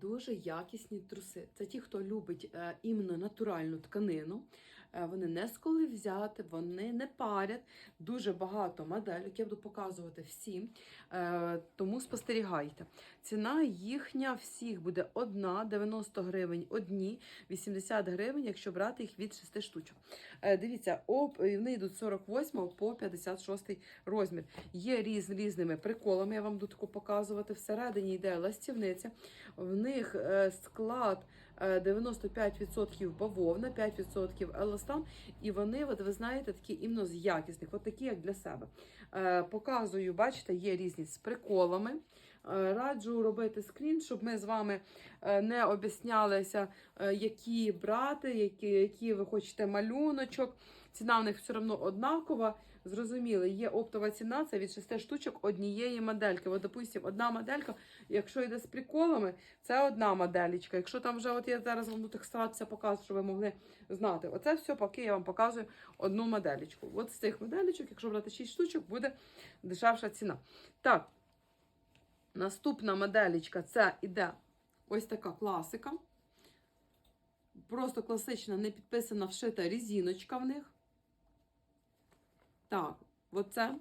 Дуже якісні труси. Це ті, хто любить е, іменно натуральну тканину. Е, вони не з коли взяти, вони не парять. Дуже багато моделек. Я буду показувати всі, е, тому спостерігайте. Ціна їхня всіх буде одна, 90 гривень одні, 80 гривень, якщо брати їх від 6 штучок. Е, дивіться, об, вони йдуть 48 по 56 розмір. Є різ, різними приколами, я вам буду таку показувати. Всередині йде ластівниця. В них склад 95% бавовна, 5% еластан. І вони, от ви знаєте, такі іменно з якісних, от такі, як для себе. Е, Показую, бачите, є різні з приколами. Е, Раджу робити скрін, щоб ми з вами е, не об'яснялися, е, які брати, які, які ви хочете малюночок. Ціна в них все одно однакова. Зрозуміли, є оптова ціна, це від 6 штучок однієї модельки. От, допустимо, одна моделька, якщо йде з приколами, це одна моделечка. Якщо там вже, от я зараз вам буду старатися показувати, щоб ви могли знати. Оце все, поки я вам показую одну моделечку. От з цих моделечок, якщо брати 6 штучок, буде дешевша ціна. Так, наступна моделечка це іде ось така класика. Просто класична, не підписана, вшита різіночка в них. Так, оце.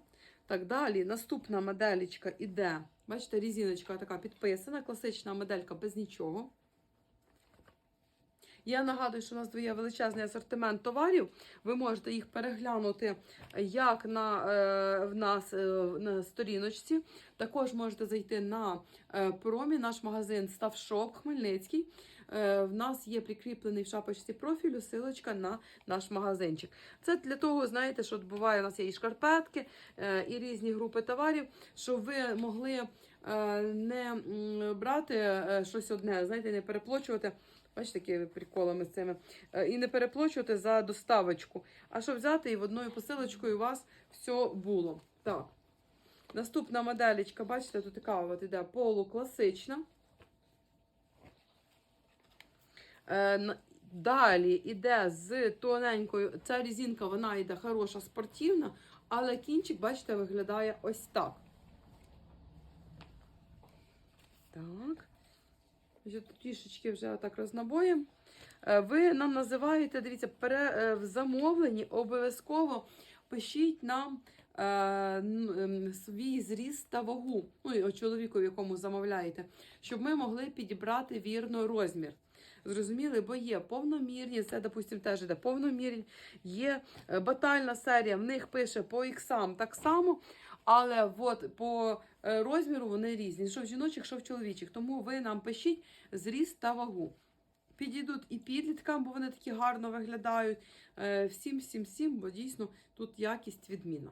Так, далі наступна моделечка іде. Бачите, різіночка така підписана, класична моделька без нічого. Я нагадую, що у нас є величезний асортимент товарів. Ви можете їх переглянути як на, е, в нас е, на сторіночці. Також можете зайти на е, промі, наш магазин Ставшоп Хмельницький. Е, в нас є прикріплений в шапочці профілю силочка на наш магазинчик. Це для того, знаєте, що буває, у нас є і шкарпетки, е, і різні групи товарів, щоб ви могли е, не брати щось одне, знаєте, не переплачувати. Бачите, такі приколами з цими. І не переплачувати за доставочку. А щоб взяти і в одною посилочкою у вас все було. Так. Наступна моделечка, бачите, тут така от іде полукласична. Е, на- Далі йде з тоненькою. Ця резинка, вона йде хороша, спортивна, але кінчик, бачите, виглядає ось так. Так. Трішечки вже так рознобоєм. Е, Ви нам називаєте, дивіться, пере, е, в замовленні обов'язково пишіть нам е, ем, свій зріст та вагу, ну і чоловіку, якому замовляєте, щоб ми могли підібрати вірно розмір. Зрозуміли, бо є повномірні, це, допустимо, теж іде повномірні, є е, батальна серія, в них пише по іксам так само, але от по е, розміру вони різні. Що в жіночих, що в чоловічих. Тому ви нам пишіть зріст та вагу. Підійдуть і підліткам, бо вони такі гарно виглядають. Е, Всім, всім, всім, бо дійсно тут якість відміна.